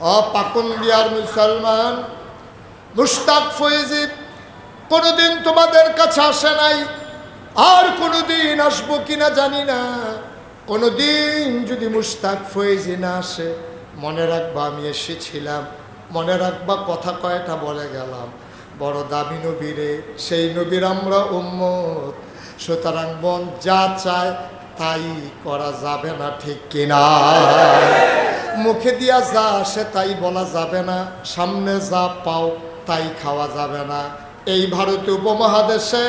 ও পাকুন্দিয়ার মুসলমান মুস্তাক ফয়েজিব কোনোদিন তোমাদের কাছে আসে নাই, আর কোনোদিন আসব কিনা জানি না। কোনোদিন যদি মুস্তাক ফয়েজি না আসে, মনে রাখবা আমি এসেছিলাম, মনে রাখবা কথা কয়টা বলে গেলাম। বড় দামি নবীরে সেই নবীর আমরা উম্মত। সুতরাং মন যা চায় তাই করা যাবে না ঠিক কিনা। মুখে দিয়া যা আসে তাই বলা যাবে না, সামনে যা পাও তাই খাওয়া যাবে না। এই ভারতীয় উপমহাদেশে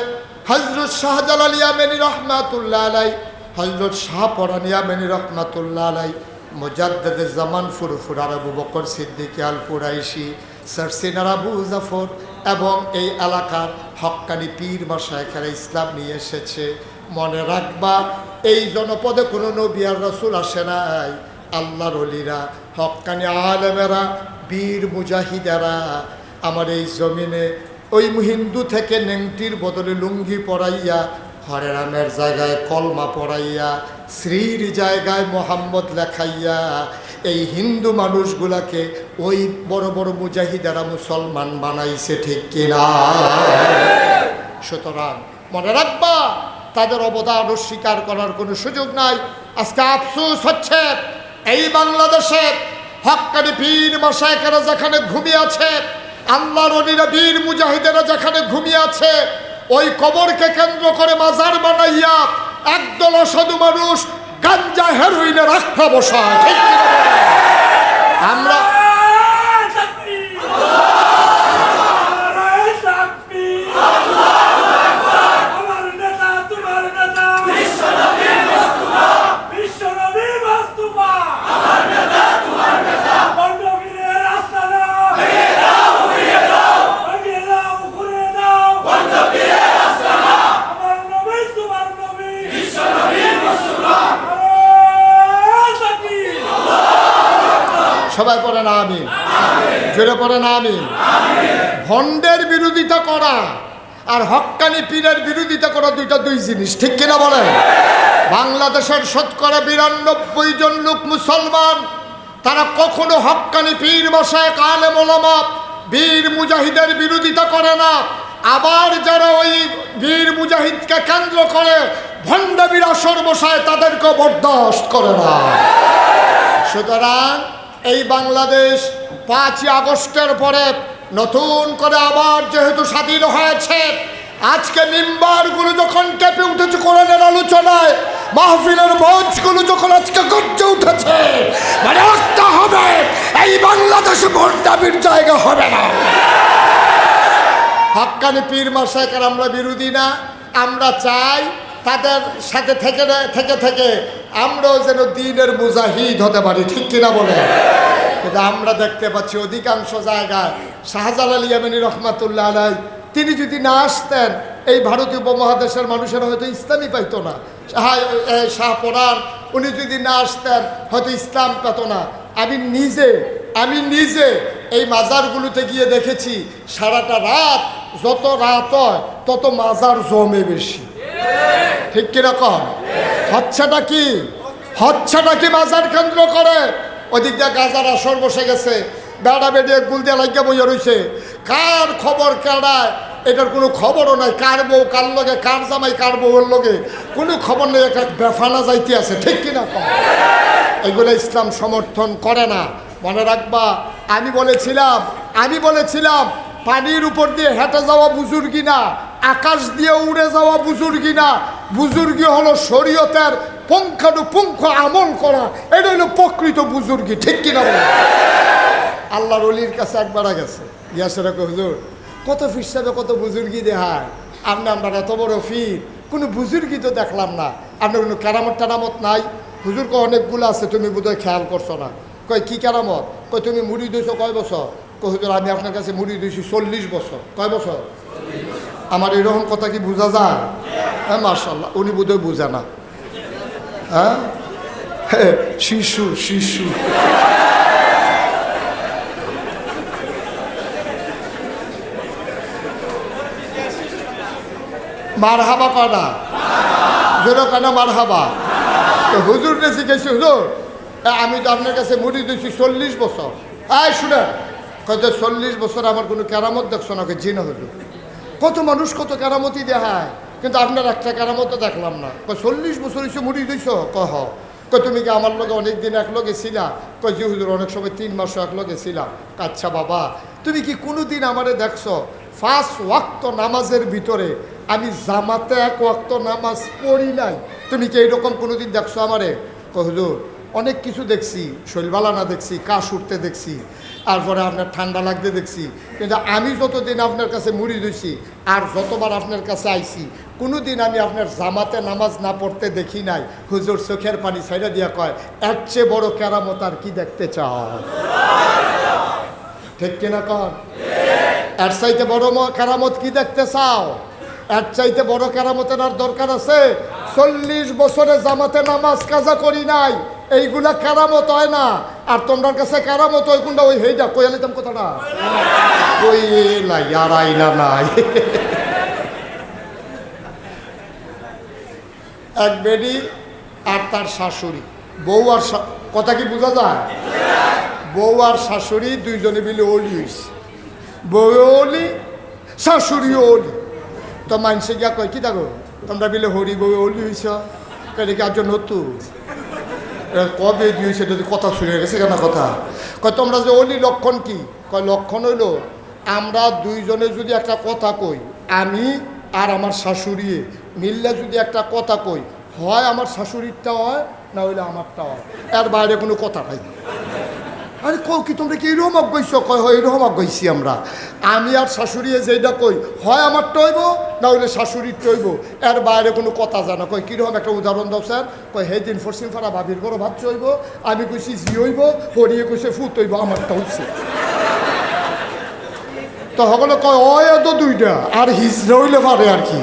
হজরত শাহজালাল ইয়ামেনি রহমাতুল্লাহ আলাই হজরত শাহপরান ইয়ামেনি রহমাতুল্লাহ আলাই মুজাদ্দেদ জামান ফুরফুর আরবু বকর সিদ্দিক আল কুরাইশি সারসিনার আবু জাফর এবং এই এলাকার হক্কানি পীর মাসায়খারা ইসলাম নিয়ে এসেছে। মনে রাখবা এই জনপদে কোনো নবী আর রসুল আসে নাই। আল্লাহর অলিরা হক্কানি আলেমেরা, বীর মুজাহিদেরা, আমার এই জমিনে ওই হিন্দু থেকে নেংটির বদলে লুঙ্গি পরাইয়া হরে রামের জায়গায় কলমা পড়াইয়া শ্রীর জায়গায় মোহাম্মদ লেখাইয়া, এই হিন্দু মানুষগুলাকে ওই বড় বড় মুজাহিদারা মুসলমান বানাইছে ঠিক কিনা? সুতরাং মনে রাখবা তাদের অবদান অস্বীকার করার কোনো সুযোগ নাই। আজকে আফসুস হচ্ছে, এই বাংলাদেশে হক্কানি পীর মশাইকেরা যেখানে ঘুমিয়ে আছে, আল্লাহর বীর মুজাহিদেরা যেখানে ঘুমিয়ে আছে, ওই কবরকে কেন্দ্র করে মাজার বানাইয়া একদল অসাধু মানুষ গাঞ্জা, হেরোইনের আখ্যা আমরা আমার নেতা তোমার নেতা বিশ্বনবী মুস্তাফা আমার নেতা তোমার নেতা বন্ধবীরের আস্তানা ভেঙে দাও ভেঙে দাও ভেঙে দাও ঘুরে দাও বন্ধবীরের আস্তানা আমার নবী তোমার নবী বিশ্বনবী মুস্তাফা তাকবীর সবাই পড়ে না আমিন জোরে পড়ে না আমিন। ভণ্ডের বিরোধিতা করা আর হক্কানি পীরের বিরোধিতা করা দুইটা দুই জিনিস, ঠিক কিনা বলে বাংলাদেশের শতকরা বিরানব্বই জন লোক মুসলমান, তারা কখনো হক্কানি পীর বসায় কালে মোলামা বীর মুজাহিদের বিরোধিতা করে না। আবার যারা ওই বীর মুজাহিদকে কেন্দ্র করে ভণ্ডাবীর আসর বসায় তাদেরকে বরদাস্ত করে না। সুতরাং এই বাংলাদেশ পাঁচই আগস্টের পরে নতুন করে আবার যেহেতু স্বাধীন হয়েছে, আজকে মিম্বারগুলো যখন কেঁপে উঠেছে কোরআনের আলোচনায়, মাহফিলের মঞ্চগুলো যখন আজকে গর্জে উঠেছে মানে একটা হবে, এই বাংলাদেশে ভোট জায়গা হবে না। হক্কানি পীর মাসাইকার আমরা বিরোধী না, আমরা চাই তাদের সাথে থেকে থেকে থেকে আমরাও যেন দিনের মুজাহিদ হতে পারি, ঠিক কিনা বলে? কিন্তু আমরা দেখতে পাচ্ছি অধিকাংশ জায়গায়। শাহজালাল ইয়ামিনী রহমাতুল্লাহ আলাই, তিনি যদি না আসতেন, এই ভারতীয় উপমহাদেশের মানুষেরা হয়তো ইসলামই পাইতো না। শাহ পরাণ, উনি যদি না আসতেন, হয়তো ইসলাম পেত না। আমি নিজে আমি নিজে এই মাজারগুলোতে গিয়ে দেখেছি, সারাটা রাত, যত রাত হয়, তত মাজার জমে বেশি। ঠিক কীরকম হচ্ছেটা কি? হচ্ছেটা কি মাজার কেন্দ্র করে? ওদিক দিয়ে গাজার আসর বসে গেছে। বেড়া বেড়িয়ে গুল দিয়ে লাগিয়ে বইয়া রয়েছে কার খবর কেড়ায় এটার কোনো খবরও নাই। কার বউ, কার লগে, কার জামাই, কার বউয়ের লগে? কোনো খবর নেই, একটা বেফানা যাইতে আছে। ঠিক কিনা এগুলো ইসলাম সমর্থন করে না। মনে রাখবা, আমি বলেছিলাম আমি বলেছিলাম, পানির উপর দিয়ে হেঁটে যাওয়া বুজুর্গি না। আকাশ দিয়ে উড়ে যাওয়া বুজুর্গি না। বুজুর্গি হলো শরীয়তের পুঙ্খানুপুঙ্খ আমল করা। এটা হলো প্রকৃত বুজুর্গি, ঠিক কিনা বলে? আল্লাহর অলির কাছে একবার গেছে। ইয়াসেরা হুজুর, কত ফিসাবে কত বুজুর্গি দেহায় আপনি আমরা এত বড় ফির। কোনো বুজুর্গি তো দেখলাম না। আপনার কোনো কেরামত টেরামত নাই। হুজুর কো অনেকগুলো আছে, তুমি বোধহয় খেয়াল করছ না। কয়, কি কেরামত? কয়, তুমি মুড়ি দিয়েছ কয় বছর? কয়, হুজুর, আমি আপনার কাছে মুড়ি দিয়েছি চল্লিশ বছর। কয় বছর? আমার এরকম কথা কি বোঝা যায়? হ্যাঁ মার্শাল্লাহ উনি বোধহয় বোঝে না। হ্যাঁ? শিশু শিশু। মার হাবা পাড়া জোরো কেন মার হাবা তো হুজুর রে শিখেছি হুজুর আমি তো আপনার কাছে মুড়ি দিয়েছি চল্লিশ বছর। আয় শুনে কত চল্লিশ বছর আমার কোনো কেরামত দেখছ না জিন হুজুর। কত মানুষ কত কেরামতি দেখায়। কিন্তু আপনার একটা কেরামতো দেখলাম না। কয়, চল্লিশ বছর হয়েছে মুড়ি দিছ কহ। কই তুমি কি আমার লগে অনেক দিন এক লগে ছিলা? কই জি হুজুর, অনেক সময় তিন মাসও এক লগে ছিলাম। আচ্ছা বাবা, তুমি কি কোনো দিন আমারে দেখছ? ফার্স্ট ওয়াক্ত নামাজের ভিতরে। আমি জামাতে এক ওয়াক্ত নামাজ পড়ি নাই। তুমি কি এইরকম কোনো দিন দেখছ আমারে? কই হুজুর অনেক কিছু দেখছি, শৈলবালানা দেখছি, কাশ উঠতে দেখছি, তারপরে আপনার ঠান্ডা লাগতে দেখছি। কিন্তু আমি যতদিন আপনার কাছে মুড়ি দিছি আর যতবার আপনার কাছে আইছি কোনো দিন আমি আপনার জামাতে নামাজ না পড়তে দেখি নাই। হুজুর চোখের পানি ছাইড়া দিয়া কয়, এর চেয়ে বড় কেরামত আর কি দেখতে চাও? ঠিক কিনা কর এর চাইতে বড় কেরামত কি দেখতে চাও? এর চাইতে বড় কেরামতের আর দরকার আছে? চল্লিশ বছরে জামাতে নামাজ কাজা করি নাই। এইগুলা কেরামত হয় না। আর তোমার কাছে কেরামত হয় কোনটা? ওই হেইটা কইয়া নিতাম কথাটা। কই লাই আর আইনা নাই। এক বেডি আর তার শাশুড়ি। বউ আর কথা কি বোঝা যায়? বউ আর শাশুড়ি দুইজনে মিলে অলি হয়েছে বউ অলি শাশুড়িও অলি। তো মানুষে গিয়া কয়, কি থাকো তোমরা মিলে হরি বউ অলি হয়েছ কেন কি আজ নতুন। কবে দিয়েছে যদি কথা শুনে গেছে, কেন কথা? কয়, তোমরা যে অলি লক্ষণ কি? কয়, লক্ষণ হইল, আমরা দুইজনে যদি একটা কথা কই, আমি আর আমার শাশুড়ি মিললে যদি একটা কথা কই, হয় আমার শাশুড়িরটা হয়, না হইলে আমারটা হয়। এর বাইরে কোনো কথা নাই। আরে কও কি, তোমরা কি এরকম অজ্ঞইছ কয়, হয় এরকম অজ্ঞইছি আমরা। আমি আর শাশুড়ি যেটা কই, হয় আমার টইব না হইলে শাশুড়ির টইব এর বাইরে কোনো কথা জানা। কই কীরকম একটা উদাহরণ দাও স্যার। কয়, হে দিন ফরসিন ফারা, ভাবির বড় ভাত চইব আমি কইছি জি হইব, হরিয়ে কইছে ফুট হইব, আমারটা হইছে। তো সকলে কয়, অয় তো দুইটা আর হিজড়া হইলে পারে আর কি।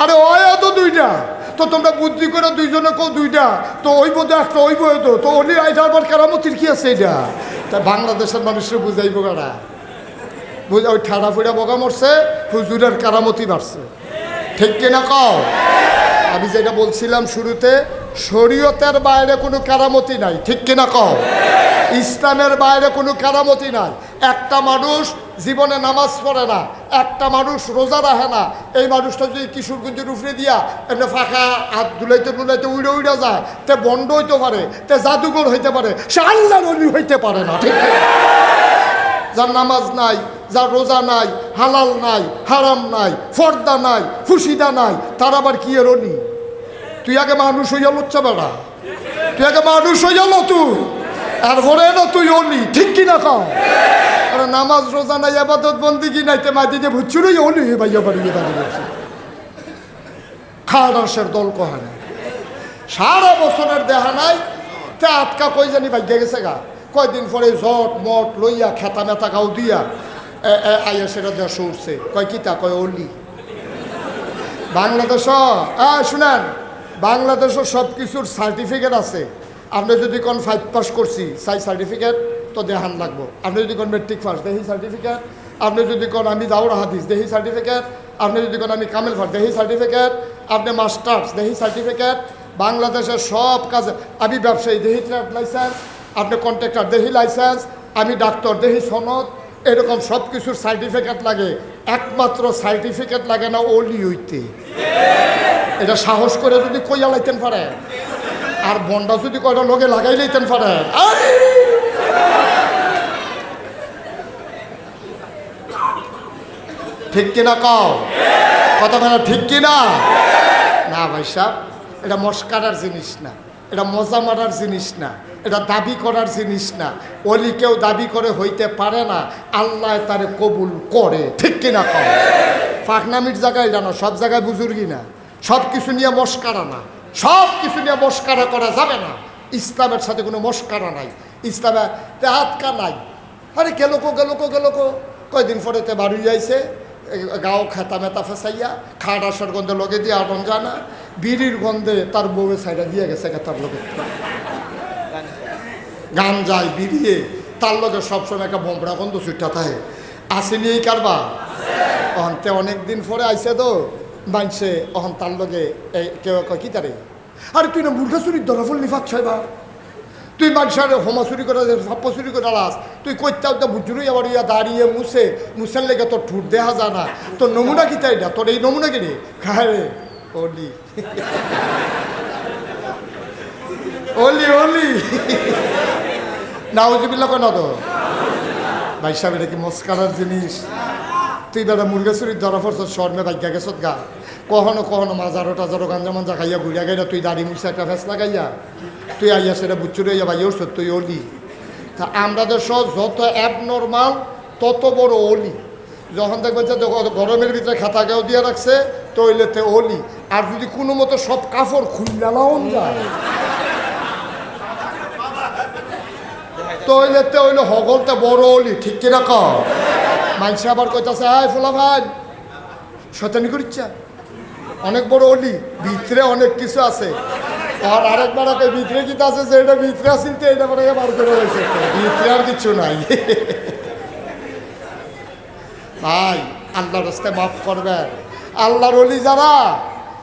আরে অয় তো দুইটা তো তোমরা বুদ্ধি করে দুইজনে কো দুইটা। তো ওইব তো একটা ওইব তো তো অলি আইটা আবার কেরামতির কি আছে এটা? তা বাংলাদেশের মানুষের বুঝাইব গাড়া বুঝা, ওই ঠাড়া ফুড়া বগা মরছে, হুজুরের কারামতি বাড়ছে। ঠিক কিনা কও? আমি যেটা বলছিলাম শুরুতে, শরীয়তের বাইরে কোনো কারামতি নাই। ঠিক কিনা কও? ইসলামের বাইরে কোনো কারামতি নাই। একটা মানুষ জীবনে নামাজ পড়ে না, একটা মানুষ রোজা রাখে না। এই মানুষটা যদি কিশোরগঞ্জের উপরে দিয়া এমনি ফাঁকা হাত দুলাইতে দুলাইতে উড়ে উড়ে যায়, তে বন্ড হইতে পারে, তে জাদুঘর হইতে পারে, সে আল্লাহ হইতে পারে না, ঠিক যার নামাজ নাই, যার রোজা নাই, হালাল নাই, হারাম নাই, ফর্দা নাই ফুসিদা নাই, তার আবার কি এর তুই আগে মানুষ হইয়া লুচ্ছা বেড়া। তুই আগে মানুষ হইয়া তুই আর ভরে না তুই অলি, ঠিক কি না কাও? আরে নামাজ রোজা নাই, আবাদত বন্দি কি নাই, তে মাঝে যে ভুচুরই অলি হয়ে ভাইয়া বাড়িয়ে দাঁড়িয়ে আছে খাড়াসের দল কহানে সারা বছরের দেহা নাই, তে আটকা কই জানি ভাগ্যে গেছে গা। কয়দিন পরে জট, মট লইয়া, খেতা মেতা গাও দিয়া আইয়া সেটা দেশ উঠছে কয় কিতা, কয় অলি। বাংলাদেশ শুনেন, বাংলাদেশও সব কিছুর সার্টিফিকেট আছে। আপনি যদি কোন ফাইভ পাস করছি সাই সার্টিফিকেট তো দেহান লাগবো। আপনি যদি কোন মেট্রিক পাস দেহি সার্টিফিকেট আপনি যদি কোন আমি দাউরা হাদিস, দেহি সার্টিফিকেট আপনি যদি কোন আমি কামেল ফার দেহি সার্টিফিকেট আপনি মাস্টার্স দেহি সার্টিফিকেট বাংলাদেশের সব কাজে, আমি ব্যবসায়ী, দেহি ট্রেড লাইসেন্স আপনি কন্ট্রাক্টর দেহি লাইসেন্স আমি ডাক্তার দেহি সনদ। এরকম সব কিছুর সার্টিফিকেট লাগে। একমাত্র সার্টিফিকেট লাগে না ওলি হইতে। এটা সাহস করে যদি কইয়া লাইতেন পারে। আর বন্ডা যদি কয়টা লোকে লাগাই লাইতেন আরে! ঠিক কিনা কও? কথা মানে ঠিক কিনা? না ভাই সাহেব, এটা মস্কারার জিনিস না, এটা মজা মারার জিনিস না, এটা দাবি করার জিনিস না। অলি কেউ দাবি করে হইতে পারে না, আল্লাহ তারে কবুল করে। ঠিক কিনা কও? ফাঁকনামির জায়গায় জানো, সব জায়গায় বুজুর্গি না সব কিছু নিয়ে মস্কারা না। সব কিছু নিয়ে মস্কারা করা যাবে না। ইসলামের সাথে কোনো মস্কারা নাই। ইসলামে হাতকা নাই। আরে গেলো কো গেলো কো গেলো কো কয়দিন পরে তে বাড়ি যাইছে। গাও খেতা মেতা ফেসাইয়া খাট আসার গন্ধে লগে দিয়ে আটন জানা, বিড়ির গন্ধে তার বউয়ের সাইডে দিয়ে গেছে তার লগে। গান যায়, বিড়িয়ে, তার লগে সবসময় একটা বোমরা গন্ধ ছুটটা থাকে। আসেনি এই কারবা অহন্তে অনেক দিন পরে আইসে তো মানছে অহন তার লগে কেউ কি তারে? আরে তুই না মুরগা চুরির ধরা ফুল নিফাত ছয় বার তুই মানুষের হোমা চুরি করে সপ্প চুরি করে লাস। তুই কইতে উঠতে বুঝুরি আবার ইয়া দাঁড়িয়ে মুছে, মুছের লেগে তোর ঠুট দেখা যায় না। তোর নমুনা কি তাই না? তোর এই নমুনা কি রে? খায় রে ওলি ওলি নাউজিবিল্লা কেন তো? ভাই সাহেব, এটা কি মস্কারার জিনিস? তুই বেটা মুরগা চুরির ধরা পড়ছ শর্মে বাইকা গেছত গা। কখনো কখনো মাজারো টাজারো গাঞ্জা মাঞ্জা খাইয়া ঘুরিয়া গাইয়া তুই দাড়ি মুছে একটা ফেস লাগাইয়া, তুই আইয়া সেটা বুচ্চুরে ইয়া ভাই ওর তুই অলি। তা আমরা দেশ যত অ্যাবনর্মাল তত বড় অলি। যখন দেখবেন যে গরমের ভিতরে খাতা গাও দিয়ে রাখছে তৈলেতে অলি। আর যদি কোনো মতো সব কাপড় খুললা লাউন যায়। তৈলেতে হইল হগলতে বড় অলি, ঠিক কিনা ক মানসি আবার কইতাছে, আয় ফোলা ভাই শতানি করিচ্ছা? অনেক বড় অলি, ভিতরে অনেক কিছু আছে। আর আরেকবার আগে ভিতরে কি আছে যে এটা ভিতরে আসিন তো এটা পরে বার করে রয়েছে। ভিতরে আর কিছু নাই। ভাই, আল্লাহর রাস্তায় মাফ করবেন। আল্লাহর অলি যারা,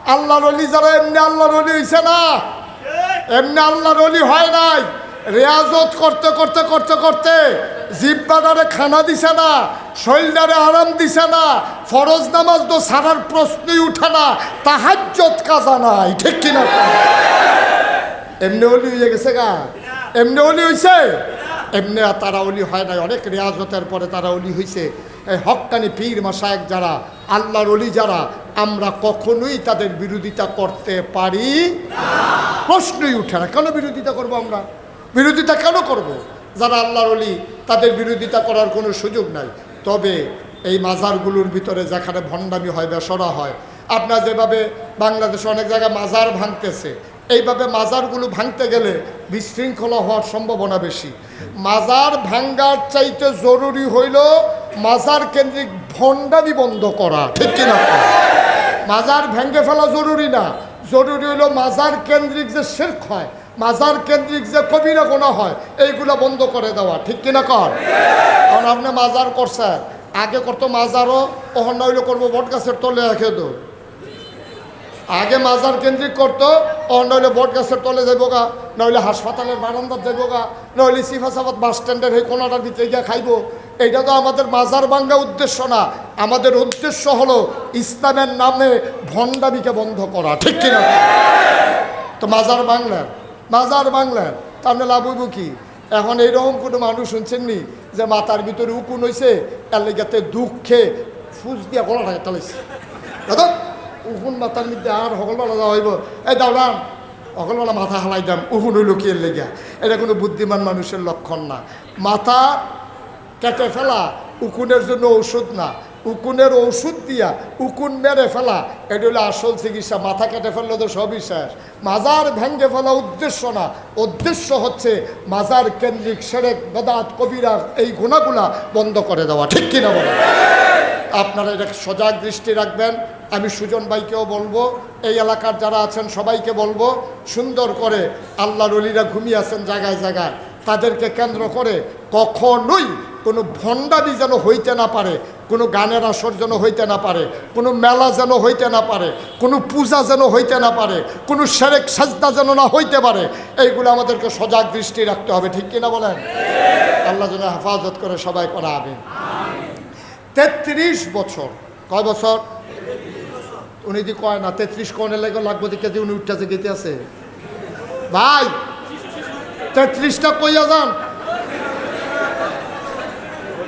আল্লাহর অলি যারা, এমনি আল্লাহর অলি হইছে না। এমনি আল্লাহর অলি হয় নাই। রেয়াজত করতে করতে করতে করতে জিব্বাদারে খানা দিছে না। শৈলদারে আরাম দিছে না, ফরজ নামাজ তো সারার প্রশ্নই উঠে না তাহাজ্জত কাজা নাই, ঠিক কিনা? এমনি হলি হয়ে গেছে গা? এমনি অলি হইছে? এমনি তারা অলি হয় নাই, অনেক রেয়াজতের পরে তারা অলি হইছে। এই হক্কানি পীর মাসায়েক যারা, আল্লাহর অলি যারা, আমরা কখনোই তাদের বিরোধিতা করতে পারি প্রশ্নই উঠে না, কেন বিরোধিতা করব আমরা? বিরোধিতা কেন করব? যারা আল্লাহর অলি, তাদের বিরোধিতা করার কোনো সুযোগ নাই। তবে এই মাজারগুলোর ভিতরে যেখানে ভণ্ডামি হয়, বেসরা হয়, আপনার যেভাবে বাংলাদেশে অনেক জায়গায় মাজার ভাঙতেছে, এইভাবে মাজারগুলো ভাঙতে গেলে বিশৃঙ্খলা হওয়ার সম্ভাবনা বেশি। মাজার ভাঙ্গার চাইতে জরুরি হইল মাজার কেন্দ্রিক ভণ্ডামি বন্ধ করা, ঠিক কিনা? মাজার ভেঙ্গে ফেলা জরুরি না, জরুরি হলো মাজার কেন্দ্রিক যে শেরক হয় মাজার কেন্দ্রিক যে কবিরা গোনা হয়, এইগুলো বন্ধ করে দেওয়া, ঠিক কিনা কর? কারণ আপনি মাজার করছেন। আগে করতো মাজারও ওখান নইলে করব বট গাছের তলে রেখে দো আগে মাজার কেন্দ্রিক করতো ও নইলে বট গাছের তলে যাব গা, নইলে হাসপাতালের বারান্দার যাব গা, নইলে সিফাসাবাদ বাস স্ট্যান্ডের এই কোনাটার ভিতরে গিয়ে খাইবো। এইটা তো আমাদের মাজার ভাঙ্গা উদ্দেশ্য না। আমাদের উদ্দেশ্য হলো ইসলামের নামে ভণ্ডামিকে বন্ধ করা, ঠিক কিনা তো মাজার বাংলার মাজার বাংলার তাহলে লাভ হইব কি? এখন এইরকম কোনো মানুষ শুনছেননি যে মাথার ভিতরে উকুন হইছে, তার লেগাতে দুঃখে ফুস দিয়া গলা থাকে তালাইছে? দাদা, উকুন মাথার মধ্যে আর সকলবেলা যাওয়া হইব। এই দাওলাম সকলবেলা মাথা হালাই দাম কি এর লেগা এটা কোনো বুদ্ধিমান মানুষের লক্ষণ না। মাথা কেটে ফেলা উকুনের জন্য ঔষধ না উকুনের ঔষধ দিয়া উকুন মেরে ফেলা, এটা হলো আসল চিকিৎসা, মাথা কেটে ফেললে তো সবই শেষ। মাজার ভেঙ্গে ফেলা উদ্দেশ্য না, উদ্দেশ্য হচ্ছে মাজার কেন্দ্রিক সেরেক বেদাত কবিরার এই গুণাগুলা বন্ধ করে দেওয়া, ঠিক কিনা বলে? আপনারা এটা সজাগ দৃষ্টি রাখবেন। আমি সুজন ভাইকেও বলব, এই এলাকার যারা আছেন সবাইকে বলব, সুন্দর করে আল্লাহ রলিরা ঘুমিয়ে আছেন জায়গায় জায়গায়। তাদেরকে কেন্দ্র করে কখনোই কোনো ভণ্ডামি যেন হইতে না পারে, কোনো গানের আসর যেন হইতে না পারে, কোনো মেলা যেন হইতে না পারে, কোনো পূজা যেন হইতে না পারে, কোনো সেরেক সাজদা যেন না হইতে পারে, এইগুলো আমাদেরকে সজাগ দৃষ্টি রাখতে হবে, ঠিক কিনা বলেন? আল্লাহ যেন হেফাজত করে সবাই করা হবে তেত্রিশ বছর, কয় বছর? উনি যদি কয় না, তেত্রিশ কনে লেগে লাগবে দিকে যে উনি উঠতেছে গেতে আছে। ভাই তেত্রিশটা কইয়া যান।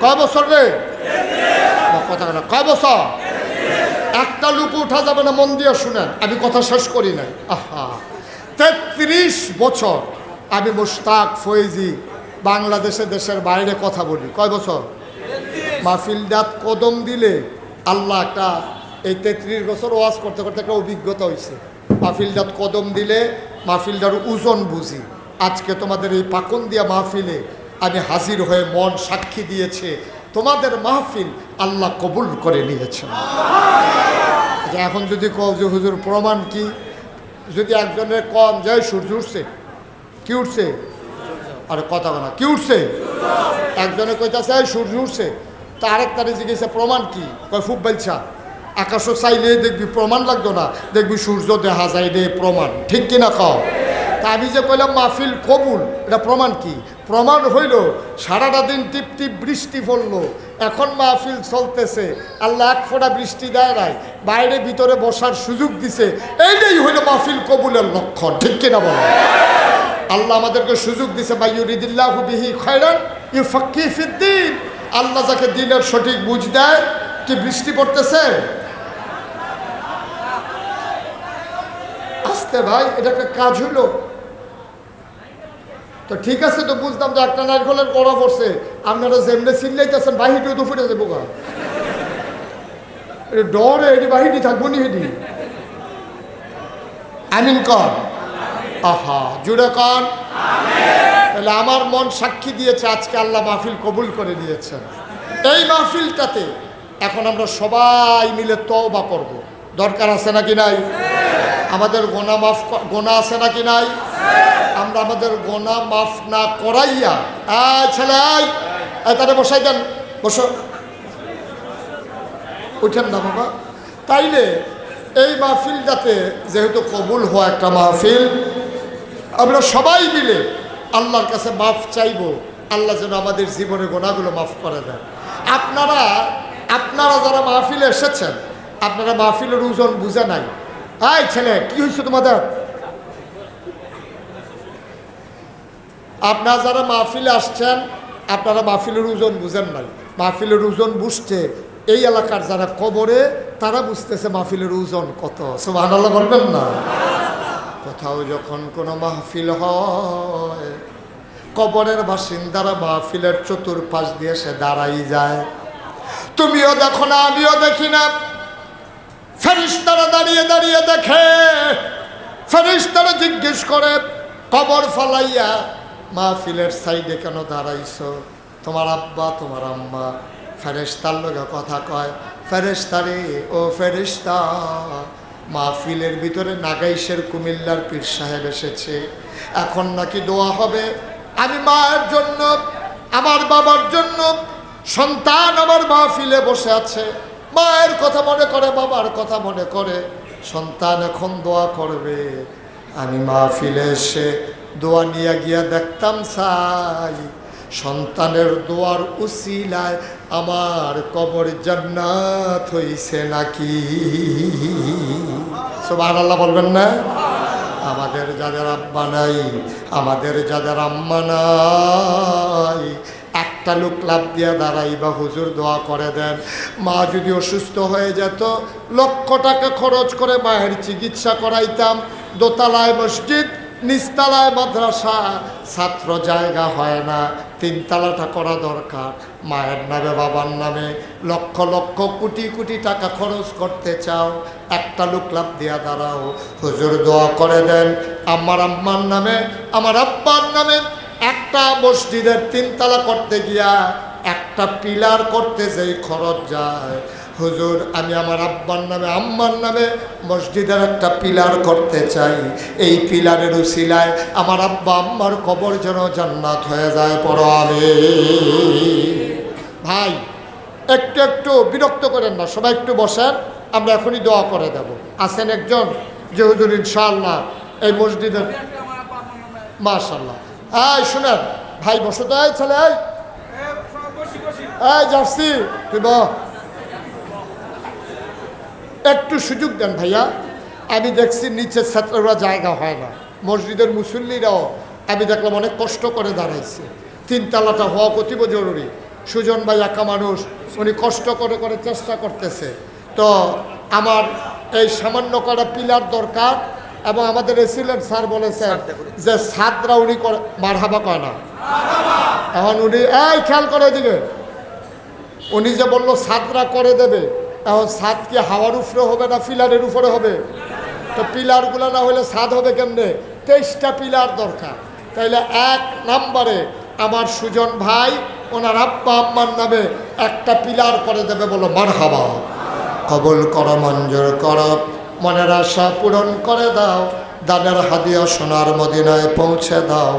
কয় বছর রে? কথা না। কয় বছর? একটা লুক উঠা যাবে না, মন দিয়ে শুনেন। আমি কথা শেষ করি নাই। আহা। তেত্রিশ বছর। আমি মুশতাক, ফৈজি, বাংলাদেশে, দেশের বাইরে কথা বলি। কয় বছর? মাহফিলদাত কদম দিলে আল্লাহ একটা এই তেত্রিশ বছর ওয়াজ করতে করতে একটা অভিজ্ঞতা হয়েছে মাহফিলদাত কদম দিলে মাহফিলদার ওজন বুঝি। আজকে তোমাদের এই পাকন দিয়া মাহফিলে আমি হাজির হয়ে মন সাক্ষী দিয়েছে। তোমাদের মাহফিল আল্লাহ কবুল করে নিয়েছেন আচ্ছা, এখন যদি কও যে হুজুর প্রমাণ কি? যদি একজনের কম যায় সূর্য উঠছে। কি উঠছে? আরে কথা বলা কি উঠছে? একজনে কইতাছে "এই সূর্য উঠছে। তা আরেক তারে জিজ্ঞেসে প্রমাণ কি? কয় খুব বলছা আকাশও চাইলে দেখবি প্রমাণ লাগতো না। দেখবি সূর্য দেখা যায় রে প্রমাণ। ঠিক কিনা খাও তা আমি যে কইলাম, মাহফিল কবুল এটা প্রমাণ কি? প্রমাণ হইল, সারাটা দিন টিপ টিপ বৃষ্টি পড়ল। এখন মাহফিল চলতেছে। আল্লাহ এক ফোঁটা বৃষ্টি দেয় নাই। বাইরে ভিতরে বসার সুযোগ দিছে। এইটাই হইল মাহফিল কবুলের লক্ষণ। ঠিক কিনা বলো? আল্লাহ আমাদেরকে সুযোগ দিছে বা ইউরিদিল্লাহু বিহি খয়রান ইউ ফাক্কি ফিদ্দিন আল্লাহ যাকে দিনের সঠিক বুঝ দেয়, কি বৃষ্টি পড়তেছে? আসতে ভাই এটা একটা কাজ হইল। তো ঠিক আছে তো বুঝতাম যে একটা নারকলের কড়া পড়ছে। আপনারা যেমনি চিল্লাইতেছেন বাহিটি তো ফুটে যাব ডরে, এটি বাহিটি থাকব নি হেটি। আমিন কর। আহা, জুড়ে কর। তাহলে আমার মন সাক্ষী দিয়েছে, আজকে আল্লাহ মাহফিল কবুল করে দিয়েছেন এই মাহফিলটাতে এখন আমরা সবাই মিলে তওবা করব। দরকার আছে নাকি নাই? আমাদের গোনা মাফ গোনা আছে নাকি নাই? আমরা আমাদের গোনা মাফ না করাইয়া আয় ছেলে আয় তারে বসাই দেন। বসো। উঠেন না বাবা। তাইলে এই মাহফিল যাতে যেহেতু কবুল হওয়া একটা মাহফিল, আমরা সবাই মিলে আল্লাহর কাছে মাফ চাইব। আল্লাহ যেন আমাদের জীবনে গোনাগুলো মাফ করে দেন। আপনারা আপনারা যারা মাহফিলে এসেছেন, আপনারা মাহফিলের ওজন বুঝে নাই। আয় ছেলে, কি হয়েছে তোমাদের? আপনারা যারা মাহফিলে আসছেন, আপনারা মাহফিলের ওজন বুঝেন নাই। মাহফিলের ওজন বুঝতে এই এলাকার যারা কবরে, তারা বুঝতেছে মাহফিলের ওজন কত। সুবাহ বলবেন না? কোথাও যখন কোনো মাহফিল হয়, কবরের বাসিন্দারা মাহফিলের চতুর্পাশ দিয়ে সে দাঁড়াই যায়। তুমিও দেখো না, আমিও দেখি না। ফেরিস্তারা দাঁড়িয়ে দাঁড়িয়ে দেখে। ফেরিস্তারা জিজ্ঞেস করে, কবর ফালাইয়া মাহফিলের সাইডে কেন দাঁড়াইছো? তোমার আব্বা, তোমার আম্মা। ফেরেস্তার লোকে কথা কয় ফেরেস্তারে ও ফেরিস্তা মাহফিলের ভিতরে নাগাইশের কুমিল্লার পীর সাহেব এসেছে। এখন নাকি দোয়া হবে। আমি মায়ের জন্য, আমার বাবার জন্য সন্তান আমার মাহফিলে বসে আছে। মায়ের কথা মনে করে, বাবার কথা মনে করে। সন্তান এখন দোয়া করবে। আমি মাহফিলে এসে দোয়া নিয়ে গিয়া দেখতাম, সাই। সন্তানের দোয়ার উসিলায় আমার কবর জান্নাত হইছে নাকি? সুবহান আল্লাহ বলবেন না? আমাদের যাদের আব্বা নাই, আমাদের যাদের আম্মা নাই একটা লোক লাভ দিয়া দাঁড়াই বা হুজুর দোয়া করে দেন। মা যদি অসুস্থ হয়ে যেত, লক্ষ টাকা খরচ করে মায়ের চিকিৎসা করাইতাম। দোতলায় মসজিদ, নিচতলায় মাদ্রাসা, ছাত্র জায়গা হয় না, তিনতলাটা করা দরকার। মায়ের নামে, বাবার নামে লক্ষ লক্ষ কোটি কোটি টাকা খরচ করতে চাও একটা লোক লাভ দিয়া দাঁড়াও। হুজুর দোয়া করে দেন, আমার আম্মার নামে, আমার আব্বার নামে একটা মসজিদের তিনতলা করতে গিয়া একটা পিলার করতে যেই খরচ যায়। হুজুর, আমি আমার আব্বার নামে, আম্মার নামে মসজিদের একটা পিলার করতে চাই। এই পিলারের উসিলায় আমার আব্বা, আম্মার কবর যেন জান্নাত হয়ে যায় আমি ভাই, একটু একটু বিরক্ত করেন না, সবাই একটু বসেন, আমরা এখনই দোয়া করে দেব। আছেন একজন? যে হুজুর, ইনশাআল্লাহ, এই মসজিদের মাশাল্লাহ এই, শুনেন, ভাই বসো তো এই ছেলে, এই। এই তুই বহ একটু সুযোগ দেন ভাইয়া, আমি দেখছি নিচের ছাত্ররা জায়গা হয় না, মসজিদের মুসল্লিরাও, আমি দেখলাম অনেক কষ্ট করে দাঁড়াইছে। তিনতলাটা হওয়া অতীব জরুরি। সুজন ভাই একা মানুষ, উনি কষ্ট করে করে চেষ্টা করতেছে। তো আমার এই সামান্য করা পিলার দরকার এবং আমাদের এসিলেন্ট স্যার বলেছেন যে ছাদরা উনি মারহাবা কয় না। এখন উনি এই খেয়াল করে দিবে উনি যে বলল ছাদরা করে দেবে এখন ছাদ কি হাওয়ার উপরে হবে না পিলারের উপরে হবে? তো পিলারগুলো না হলে ছাদ হবে কেমনে? তেইশটা পিলার দরকার। তাইলে এক নাম্বারে আমার সুজন ভাই ওনার আব্বা আম্মার নামে একটা পিলার করে দেবে বলো মার হাবা কবল কর মঞ্জুর কর। মনের আশা পূরণ করে দাও। দানের হাদিয়া সোনার মদিনায় পৌঁছে দাও।